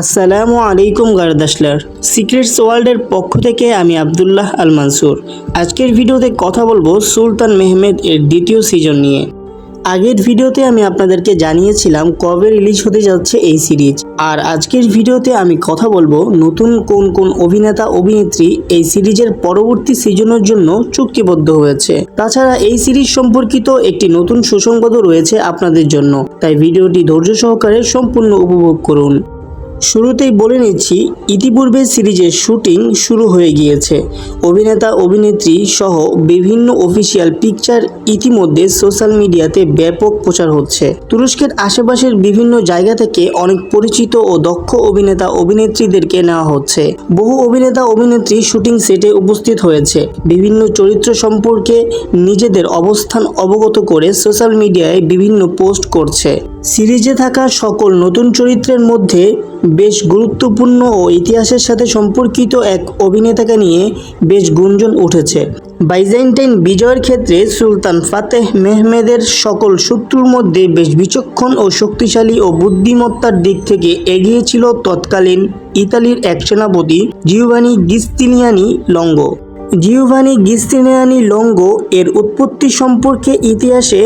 আসসালামু আলাইকুম গারদাসলার। সিক্রেটস ওয়ার্ল্ডের পক্ষ থেকে আমি আবদুল্লাহ আল মানসুর আজকের ভিডিওতে কথা বলব সুলতান মেহমেদ এর দ্বিতীয় সিজন নিয়ে। আগের ভিডিওতে আমি আপনাদেরকে জানিয়েছিলাম কবে রিলিজ হতে যাচ্ছে এই সিরিজ আর আজকের ভিডিওতে আমি কথা বলব নতুন কোন কোন অভিনেতা, অভিনেত্রী এই সিরিজের পরবর্তী সিজনের জন্য চুক্তিবদ্ধ হয়েছে। তাছাড়া এই সিরিজ সম্পর্কিত একটি নতুন সুসংবাদও রয়েছে আপনাদের জন্য। তাই ভিডিওটি ধৈর্য সহকারে সম্পূর্ণ উপভোগ করুন। শুরুতেই বলে নিচ্ছি, ইতিপূর্বে সিরিজের শুটিং শুরু হয়ে গিয়েছে। অভিনেতা, অভিনেত্রী সহ বিভিন্ন অফিসিয়াল পিকচার ইতিমধ্যে সোশ্যাল মিডিয়াতে ব্যাপক প্রচার হচ্ছে। তুরস্কের আশেপাশের বিভিন্ন জায়গা থেকে অনেক পরিচিত ও দক্ষ অভিনেতা, অভিনেত্রীদেরকে নেওয়া হচ্ছে। বহু অভিনেতা, অভিনেত্রী শুটিং সেটে উপস্থিত হয়েছে। বিভিন্ন চরিত্র সম্পর্কে নিজেদের অবস্থান অবগত করে সোশ্যাল মিডিয়ায় বিভিন্ন পোস্ট করছে। সিরিজে থাকা সকল নতুন চরিত্রের মধ্যে বেশ গুরুত্বপূর্ণ ও ইতিহাসের সাথে সম্পর্কিত এক অভিনেতাকে নিয়ে বেশ গুঞ্জন উঠেছে। বাইজেন্টাইন বিজয়ের ক্ষেত্রে সুলতান ফাতেহ মেহমেদের সকল শত্রুর মধ্যে বেশ বিচক্ষণ ও শক্তিশালী ও বুদ্ধিমত্তার দিক থেকে এগিয়ে ছিল তৎকালীন ইতালির এক সেনাপতি জিওভানি গিস্তিনিয়ানি লঙ্গ। জিওভানি গিস্তিনিয়ানি লঙ্গ এর উৎপত্তি সম্পর্কে ইতিহাসে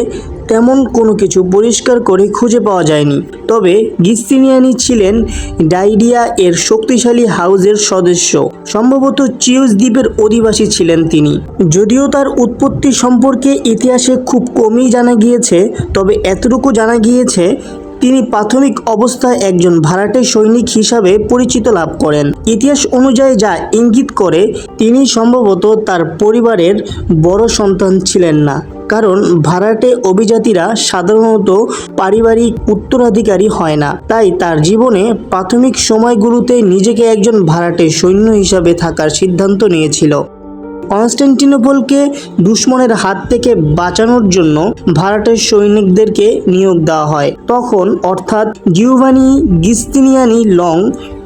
তেমন কোনো কিছু পরিষ্কার করে খুঁজে পাওয়া যায়নি। তবে গিস্তিনিয়ানি ছিলেন ডাইডিয়া এর শক্তিশালী হাউজের সদস্য। সম্ভবত চিউজ দ্বীপের অধিবাসী ছিলেন তিনি। যদিও তার উৎপত্তি সম্পর্কে ইতিহাসে খুব কমই জানা গিয়েছে, তবে এতটুকু জানা গিয়েছে, তিনি প্রাথমিক অবস্থায় একজন ভাড়াটে সৈনিক হিসাবে পরিচিত লাভ করেন। ইতিহাস অনুযায়ী যা ইঙ্গিত করে, তিনি সম্ভবত তার পরিবারের বড় সন্তান ছিলেন না। কারণ ভাড়াটে অভিজাতিরা সাধারণত পারিবারিক উত্তরাধিকারী হয় না। তাই তার জীবনে প্রাথমিক সময়গুলোতে নিজেকে একজন ভাড়াটে সৈন্য হিসাবে থাকার সিদ্ধান্ত নিয়েছিল। কনস্ট্যান্টিনোপলকে দুশ্মনের হাত থেকে বাঁচানোর জন্য ভাড়াটের সৈনিকদেরকে নিয়োগ দেওয়া হয়। তখন অর্থাৎ জিওভানি গিস্তিনিয়ানি লং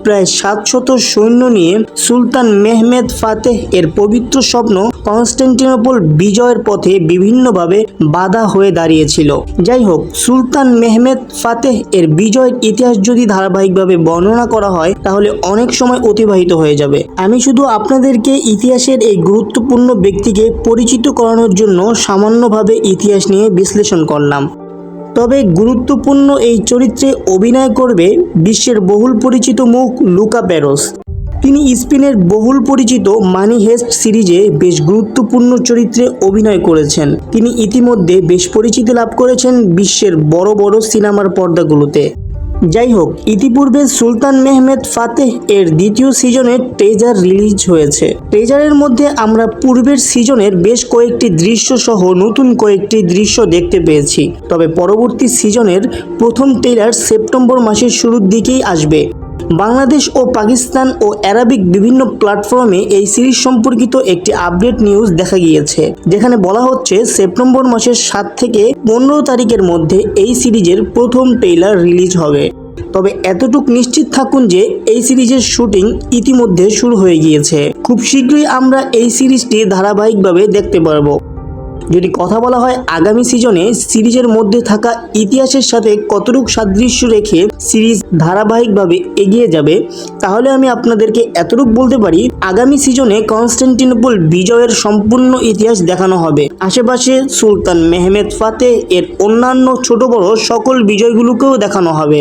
প্রায় সাতশত সৈন্য নিয়ে সুলতান মেহমেদ ফাতেহ এর পবিত্র স্বপ্ন কনস্ট্যান্টিনোপল বিজয়ের পথে বিভিন্নভাবে বাধা হয়ে দাঁড়িয়েছিল। যাই হোক সুলতান মেহমেদ ফাতেহ এর বিজয়ের ইতিহাস যদি ধারাবাহিকভাবে বর্ণনা করা হয়, তাহলে অনেক সময় অতিবাহিত হয়ে যাবে। আমি শুধু আপনাদেরকে ইতিহাসের এই গুরুত্বপূর্ণ ব্যক্তিকে পরিচিত করানোর জন্য সামান্যভাবে ইতিহাস নিয়ে বিশ্লেষণ করলাম। তবে গুরুত্বপূর্ণ এই চরিত্রে অভিনয় করবে বিশ্বের বহুল পরিচিত মুখ লুকা প্যারোস তিনি স্পেনের বহুল পরিচিত মানি হেস্ট সিরিজে বেশ গুরুত্বপূর্ণ চরিত্রে অভিনয় করেছেন। তিনি ইতিমধ্যে বেশ পরিচিতি লাভ করেছেন বিশ্বের বড় বড় সিনেমার পর্দাগুলোতে। যাই হোক ইতিপূর্বে সুলতান মেহমেদ ফাতেহ এর দ্বিতীয় সিজনের ট্রেজার রিলিজ হয়েছে। ট্রেজারের মধ্যে আমরা পূর্বের সিজনের বেশ কয়েকটি দৃশ্য সহ নতুন কয়েকটি দৃশ্য দেখতে পেয়েছি। তবে পরবর্তী সিজনের প্রথম ট্রেলার সেপ্টেম্বর মাসের শুরুর দিকেই আসবে। বাংলাদেশ ও পাকিস্তান ও অ্যারাবিক বিভিন্ন প্ল্যাটফর্মে এই সিরিজ সম্পর্কিত একটি আপডেট নিউজ দেখা গিয়েছে, যেখানে বলা হচ্ছে সেপ্টেম্বর মাসের সাত থেকে পনেরো তারিখের মধ্যে এই সিরিজের প্রথম ট্রেইলার রিলিজ হবে। তবে এতটুক নিশ্চিত থাকুন যে এই সিরিজের শুটিং ইতিমধ্যে শুরু হয়ে গিয়েছে। খুব শীঘ্রই আমরা এই সিরিজটি ধারাবাহিকভাবে দেখতে পারব। যদি কথা বলা হয় আগামী সিজনে সিরিজের মধ্যে থাকা ইতিহাসের সাথে কতটুকু সাদৃশ্য রেখে সিরিজ ধারাবাহিকভাবে এগিয়ে যাবে, তাহলে আমি আপনাদেরকে এতটুকু বলতে পারি, আগামী সিজনে কনস্ট্যান্টিনোপল বিজয়ের সম্পূর্ণ ইতিহাস দেখানো হবে। আশেপাশে সুলতান মেহমেদ ফাতে এর অন্যান্য ছোট বড় সকল বিজয়গুলোকেও দেখানো হবে।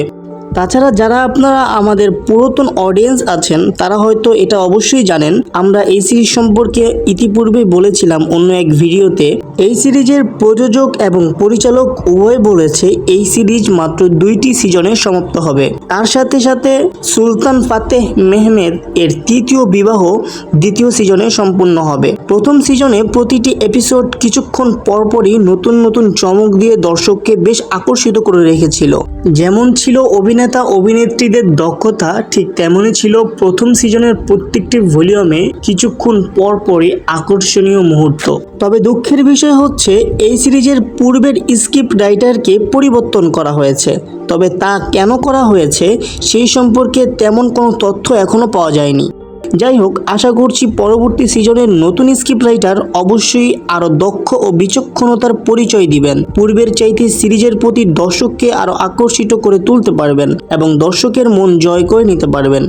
তাছাড়া যারা আপনারা আমাদের পুরাতন অডিয়েন্স আছেন, তারা হয়তো এটা অবশ্যই জানেন, আমরা এই সিরিজ সম্পর্কে ইতিপূর্বে বলেছিলাম অন্য এক ভিডিওতে। এই সিরিজের প্রযোজক এবং পরিচালক উভয় বলেছে এই সিরিজ মাত্র দুইটি সিজনে সমাপ্ত হবে। তার সাথে সাথে সুলতান ফাতেহ মেহমেদ এর তৃতীয় বিবাহ দ্বিতীয় সিজনে সম্পূর্ণ হবে। প্রথম সিজনে প্রতিটি এপিসোড কিছুক্ষণ পরপরই নতুন নতুন চমক দিয়ে দর্শককে বেশ আকর্ষিত করে রেখেছিল। যেমন ছিল অভিনেতা অভিনেত্রীদের দক্ষতা ঠিক তেমনই ছিল প্রথম সিজনের প্রত্যেকটি ভলিউমে কিছুক্ষণ পর পরই আকর্ষণীয় মুহূর্ত। তবে দুঃখের বিষয় হচ্ছে, এই সিরিজের পূর্বের স্ক্রিপ্ট রাইটারকে পরিবর্তন করা হয়েছে। তবে তা কেন করা হয়েছে, সেই সম্পর্কে তেমন কোনো তথ্য এখনও পাওয়া যায়নি। যাই হোক, আশা করছি পরবর্তী সিজনের নতুন স্ক্রিপ্ট রাইটার অবশ্যই আরও দক্ষ ও বিচক্ষণতার পরিচয় দিবেন। পূর্বের চাইতে সিরিজের প্রতি দর্শককে আরও আকর্ষিত করে তুলতে পারবেন এবং দর্শকের মন জয় করে নিতে পারবেন।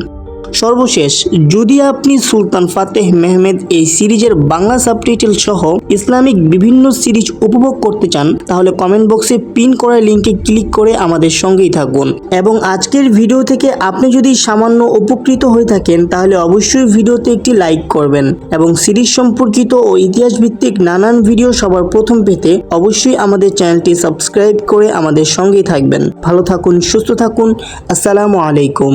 সর্বশেষ, যদি আপনি সুলতান ফাতেহ মেহমেদ এই সিরিজের বাংলা সাবটাইটেল সহ ইসলামিক বিভিন্ন সিরিজ উপভোগ করতে চান, তাহলে কমেন্ট বক্সে পিন করা লিঙ্কে ক্লিক করে আমাদের সঙ্গেই থাকুন। এবং আজকের ভিডিও থেকে আপনি যদি সামান্য উপকৃত হয়ে থাকেন, তাহলে অবশ্যই ভিডিওতে একটি লাইক করবেন। এবং সিরিজ সম্পর্কিত ও ইতিহাস ভিত্তিক নানান ভিডিও সবার প্রথম পেতে অবশ্যই আমাদের চ্যানেলটি সাবস্ক্রাইব করে আমাদের সঙ্গেই থাকবেন। ভালো থাকুন, সুস্থ থাকুন। আসসালামু আলাইকুম।